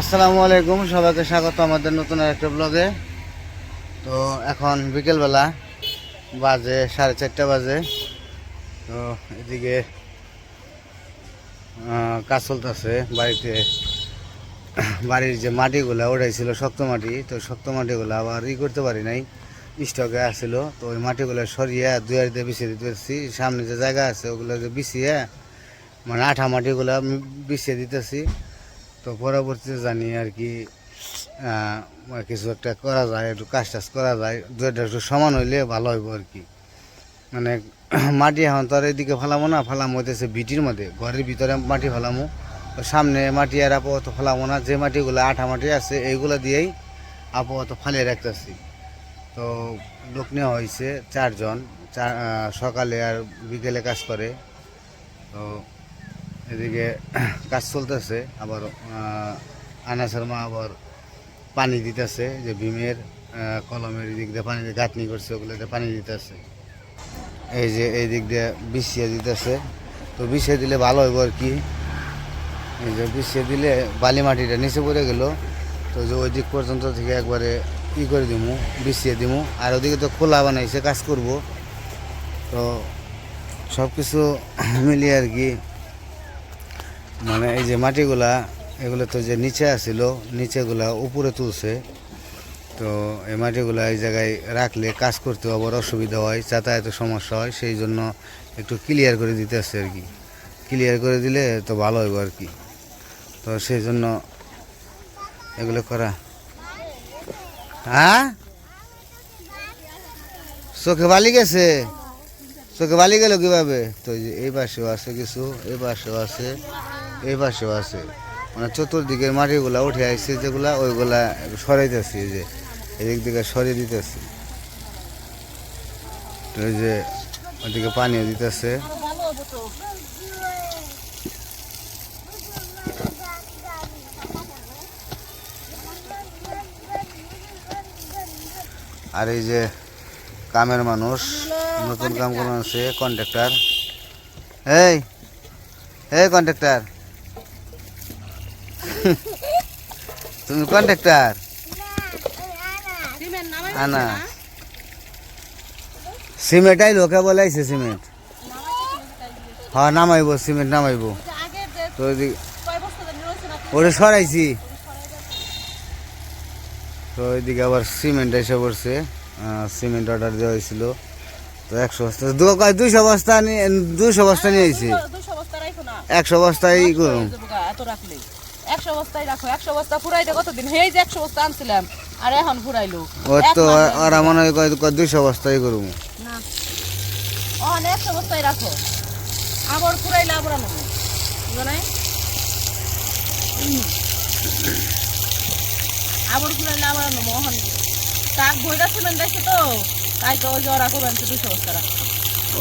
আসসালামু আলাইকুম, সবাইকে স্বাগত আমাদের নতুন একটা ব্লগে তো এখন বিকেলবেলা বাজে সাড়ে চারটা বাজে। তো এদিকে কাজ চলতেছে বাড়িতে। বাড়ির যে মাটিগুলো ওটাই ছিল শক্ত মাটি, তো শক্ত মাটিগুলো আবার ই করতে পারি নাই। স্টকে আসছিল তো ওই মাটিগুলো সরিয়ে দুই দিয়ে বিছিয়ে দিতে পারছি। সামনে যে জায়গা আছে, ওগুলো যে বিছিয়ে মানে আঠা মাটিগুলো বিছিয়ে দিতেছি। তো পরবর্তীতে জানি আর কি কিছু একটা করা যায়, একটু কাজ টাজ করা যায় দুইটা একটু সমান হইলে ভালো হইব আর কি। মানে মাটি এখন তো আর এদিকে ফালামো না, ফালামো হইতেছে ভিটির মধ্যে, ঘরের ভিতরে মাটি ফালামো। সামনে মাটি আর আপাতত ফালামো না, যে মাটিগুলো আঠা মাটি আছে, এইগুলো দিয়েই আপাতত ফালিয়ে রাখতেছি। তো লোক নেওয়া হয়েছে চারজন চার সকালে আর বিকেলে কাজ করে। তো এদিকে কাজ চলতেছে আবার আহ, আনাসের মা আবার পানি দিতেছে যে ভীমের কলমের দিক দিয়ে পানি গাঁথনি করছে ওগুলোতে পানি দিতেছে। এই যে এই দিক দিয়ে বিছিয়ে দিতেছে। তো বিছিয়ে দিলে ভালো হইব আর কি। এই যে বিছিয়ে দিলে বালি মাটিটা নিচে পড়ে গেল। তো যে ওই দিক পর্যন্ত থেকে একবারে ই করে দিমু বিছিয়ে দিমু। আর ওদিকে তো খোলা বানাইছে কাজ করব। তো সব কিছু মিলিয়ে আর কি মানে এই যে মাটিগুলা, এগুলো তো যে নিচে আসছিল নিচেগুলা উপরে তুলছে। তো এই মাটিগুলা এই জায়গায় রাখলে কাজ করতে আবার অসুবিধা হয়, যাতায়াতের সমস্যা হয়, সেই জন্য একটু ক্লিয়ার করে দিতে আসছে আর কি। ক্লিয়ার করে দিলে তো ভালো হইব আর কি। তো সেই জন্য এগুলো করা। হ্যাঁ? চোখে বালি গেছে? চোখে বালি গেল কীভাবে? তো এই পাশেও আছে কিছু, এই পাশেও আছে। এই পাশেও আছে। মানে চতুর্দিকের মাটিগুলা উঠে আসছে যেগুলা ওইগুলা সরাইতেছি যে এদিক দিকে সরিয়ে দিতেছি। এই যে ওদিকে পানিও দিতেছে। আর এই যে কামের মানুষ, নতুন কাম কোনো আছে, কন্ট্রাক্টর। এই এই কন্ট্রাক্টর। তুমি কন্ট্রাক্টর আনা। সিমেন্ট আইলো কে বলাইছে সিমেন্ট। হ্যাঁ নামাইবো সিমেন্ট নামাইবো। তো ওটা সরাইছি। তো ওইদিকে আবার সিমেন্ট এসে পড়ছে। সিমেন্ট অর্ডার দেওয়া হয়েছিল। তো একশো বস্তা দু- কয় দুইশো বস্তা নিয়ে দুইশো বস্তা নিয়ে আইছি। দুশো বস্তা রাখো না। একশো বস্তাই করুন একশো বস্তাই রাখো একশো বস্তা ফুরাইতে কতদিন? এই যে একশো বস্তা আনছিলাম আর এখন ফুরাইলো। তো কয় দুইশো বস্তাই করুন না। অহন একশো বস্তাই রাখো। আবার ফুরাইলে আবার আনব আবার ফুরাইলে আবার আনব অহন। তাক বইটা দেখছে তো তাই তো ওই যে ওরা করবেন দুশো বস্তা রাখো।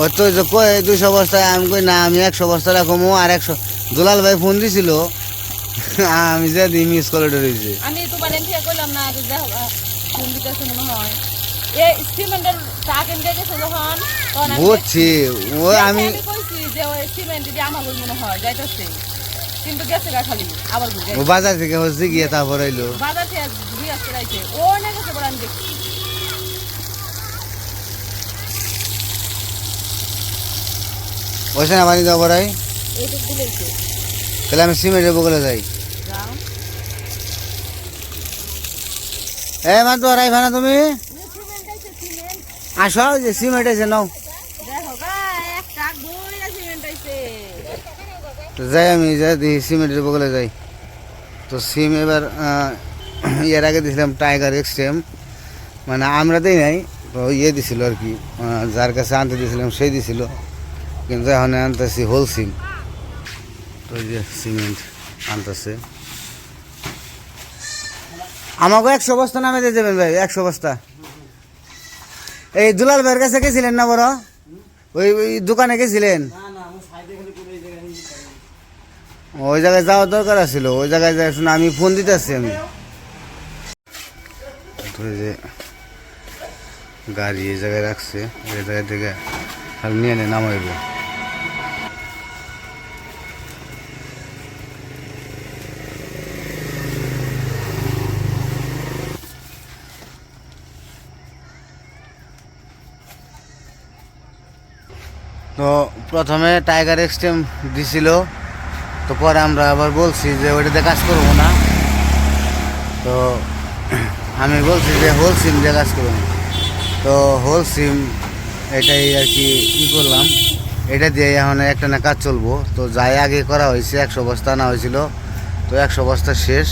ও তো কয় দুইশো বস্তায় আমি কই না আমি একশো বস্তা রাখব আর একশো দুলাল ভাই ফোন দিছিল আমি যে দিই মিস করে ডরেছি আমি তোমার কইলাম না যে মনে হয়। এ সিমেন্টের টাক এনে গেছে যখন তখন আমি বুঝছি। ও আমি কইছি যে ওই সিমেন্ট যদি আমার মনে হয় যাইতেছে। কিন্তু গেছে গা খালি আবার ঘুরে ও বাজার থেকে হচ্ছে গিয়ে তারপর এলো বাজার থেকে আসতে রাইছে ও অনেক গেছে পরে আমি দেখছি। ওইখানে দেওয়া পড়াই এইটুক দিলেইছে তাহলে আমি সিমেন্টের বগলে যাই। এ মা তো রাই ভানা তুমি? আসো যে সিমেন্ট আছে নাও। যাই আমি যাই দেখি সিমেন্টের বগলে যাই। তো সিম এবার এর আগে দিয়েছিলাম টাইগার এক্সট্রেম মানে আমরা দিই নাই তো ইয়ে দিছিল আর কি যার কাছে আনতে দিয়েছিলাম সেই দিছিল। কিন্তু এখন আনতেছি হোল তো যে সিমেন্ট আনতেছে। আমাকে একশো বস্তা নামে দিয়ে দেবেন ভাই একশো বস্তা। এই দুলাল ভাইয়ের কাছে গেছিলেন না বড়? ওই ওই দোকানে গেছিলেন? ওই জায়গায় যাওয়ার দরকার ছিল ওই জায়গায় যাই শুনে আমি ফোন দিতেছি আমি। যে গাড়ি এই জায়গায় রাখছে এই জায়গা থেকে খালি নিয়ে নে নামাইব। তো প্রথমে টাইগার এক্সট্রিম দিছিল। তো পরে আমরা আবার বলছি যে ওইটাতে কাজ করব না। তো আমি বলছি যে হোল সিম দিয়ে কাজ করব তো হোল সিম এটাই আর কি ই করলাম। এটা দিয়ে এখন একটা না কাজ চলবো। তো যাই আগে করা হয়েছে একশো বস্তা না হয়েছিল। তো একশো বস্তা শেষ।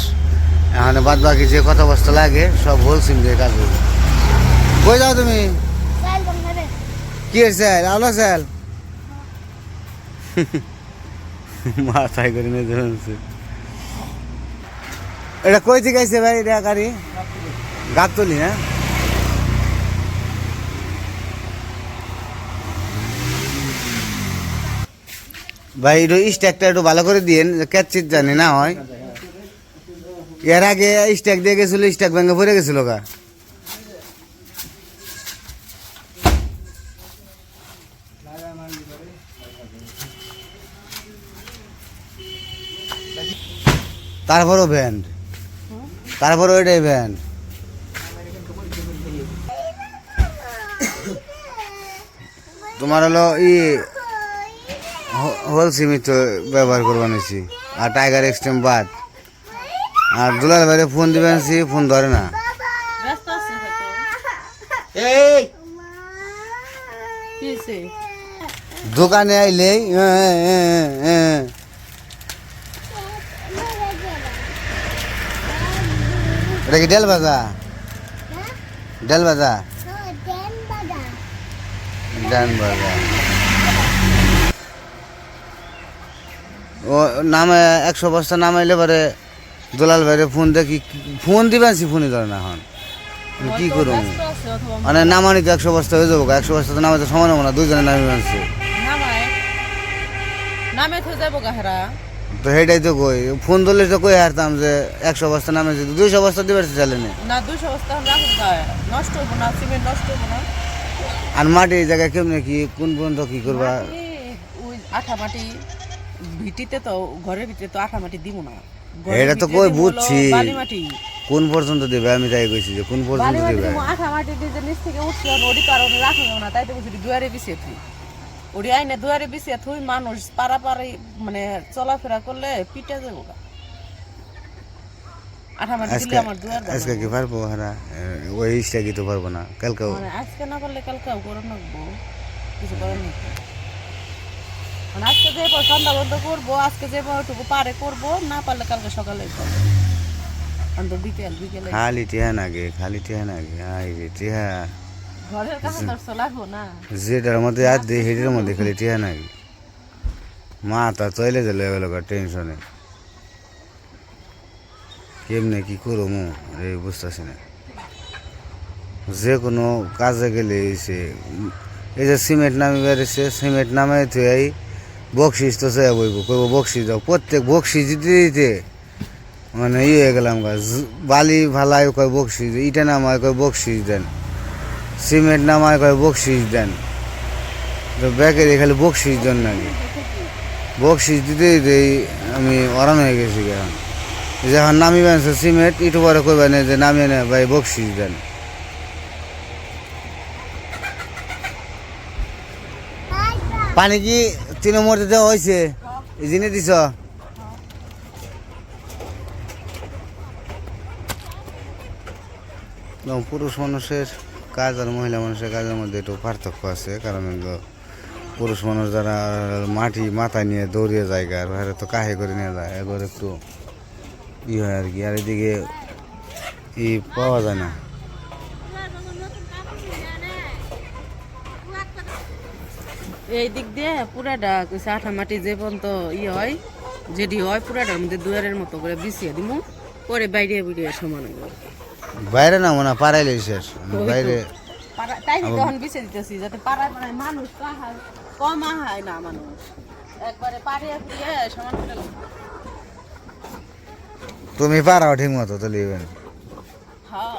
এখন বাদ বাকি যে কত বস্তা লাগে সব হোল সিম দিয়ে কাজ করব। কই যাও তুমি? কি হয়েছে আলো স্যাল মাথায় করে নিয়ে ধরছে এটা কই আইছে ভাই এটা গাড়ি? গাবতলি হ্যাঁ? ভাই, একটু স্ট্যাকটা একটু ভালো করে দিয়েন ক্যাচিত জানি না হয়। এর আগে স্ট্যাক দিয়ে গেছিল স্ট্যাক ভেঙে পড়ে গেছিল গা। তারপরও ব্যান্ড তারপরে ওইটাই ব্যান্ড তোমার হলো ই হোল সিমি তো ব্যবহার করবা নিছি আর টাইগার এক্সট্রিম বাদ। আর দুলাল ভাইরে ফোন দিবেন সি ফোন ধরে না। ব্যস্ত আছে হয়তো। এই! কি হয়েছে দোকানে আইলেই এ, এ, এ, এ। এটা কি ডেল ভাজা? ডেল ভাজা? ডান ভাজা। ও নামে একশো বস্তা নামাইলে পরে দুলাল ভাইরে ফোন দেখি ফোন দিবেন সি ফোনই ধরে না এখন। কি করব? মানে নামানি তো একশো বস্তা হয়ে যাব একশো বস্তা তো নামাতে সময় নেব না দুজনে নামি মানছে নামে তো যাব গাহেরা তো সেটাই তো কই ফোন ধরলে তো কই হারতাম যে একশো বস্তা নামেছে দুইশো বস্তা দিবার চালে না। বস্তা আমরা নষ্ট হব না সিমেন্ট নষ্ট হব না। আর মাটি কেমনে কি কোন পর্যন্ত কি করবা? ওই আঠা মাটি ভিটিতে তো ঘরের ভিতরে তো আঠা মাটি দিব না। এটা তো কই বুঝছি। কোন পর্যন্ত দেবে? আমি তাই কইছি যে কোন পর্যন্ত দেবে? আঠা মাটি দিয়ে যে নিচ থেকে উঠছে ওটি কারণে রাখা যাবে না তাই তো বলছি দুয়ারে বিছিয়ে থুই আইনে দুয়ারে বিছিয়ে থুই মানুষ পারাপারি মানে চলাফেরা করলে পিটে যাব আজকে কি পারব হারা? ওই ইসটা কি তো পারব না। কালকেও মানে আজকে না পারলে কালকেও করে নেব কিছু করার নেই। মানে আজকে যে পর সন্ধ্যা বন্ধ করব আজকে যে পরটুকু পারে করব না পারলে কালকে সকালে করব। বিকেল বিকেলে খালি টিহা নাগে খালি টিহা নাগে আই রে টিহা। যেটার মধ্যে আর সেটার মধ্যে খালি টিহা নাগে মাথা চলে গেল এগুলো টেনশনে কেমনে কি করব মু এই বুঝতেছি না। যে কোনো কাজে গেলে সে এই যে সিমেন্ট নামি বেড়েছে সিমেন্ট নামে তুই এই বকশিস তো সে বইব। কইব বকশিস দাও। প্রত্যেক বকশিস দিতে দিতে মানে ইয়ে গেলাম বালি ভালাই কয় বকশিস, ইটা নামায় কয় বকশিস দেন। সিমেন্ট নামায় কয় বকশিস দেন। তো ব্যাকে খালি বকশিস দেন নাকি? বকশিস দিতে দিতেই আমি অরান হয়ে গেছি এখন যখন নামি বানছে সিমেন্ট ইটু পরে কইবেন যে নামিয়ে নে ভাই, বকশিস দেন। পানি কি মধ্যে দেওয়া হয়েছে? জিনিস দিছ? পুরুষ মানুষের কাজ আর মহিলা মানুষের কাজের মধ্যে একটু পার্থক্য আছে, কারণ পুরুষ মানুষ যারা মাটি মাথায় নিয়ে দৌড়িয়ে যায় আর বাইরে তো কাহে করে নিয়ে যায়, এবার একটু ই হয় আর কি, আর এদিকে ই পাওয়া যায় না। এই দিক দিয়ে পুরাটা কইছে আঠা মাটি যে পর্যন্ত ই হয় যেটি হয় পুরাটার মধ্যে দুয়ারের মতো করে বিছিয়ে দিমু, পরে বাইরে বাইরে সমান বাইরে না মনে পাড়াইলে শেষ বাইরে। তাই তখন বিছিয়ে দিতেছি যাতে পাড়ায় পাড়ায় মানুষ কম আহায় না মানুষ। একবারে পাড়িয়ে দিয়ে সমান তুমি পারাও ঠিক মতো তো লিবেন হ্যাঁ?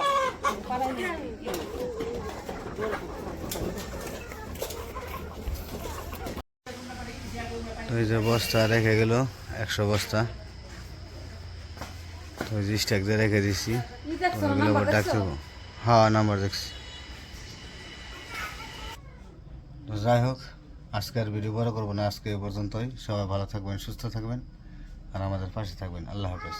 ওই যে বস্তা রেখে গেল একশো বস্তা। স্ট্যাক দিয়ে রেখে দিছি আবার ডাকতে হ্যাঁ নাম্বার দেখছি। তো যাই হোক আজকে আর ভিডিও বড় করব না আজকে এ পর্যন্তই। সবাই ভালো থাকবেন সুস্থ থাকবেন আর আমাদের পাশে থাকবেন। আল্লাহ হাফেজ।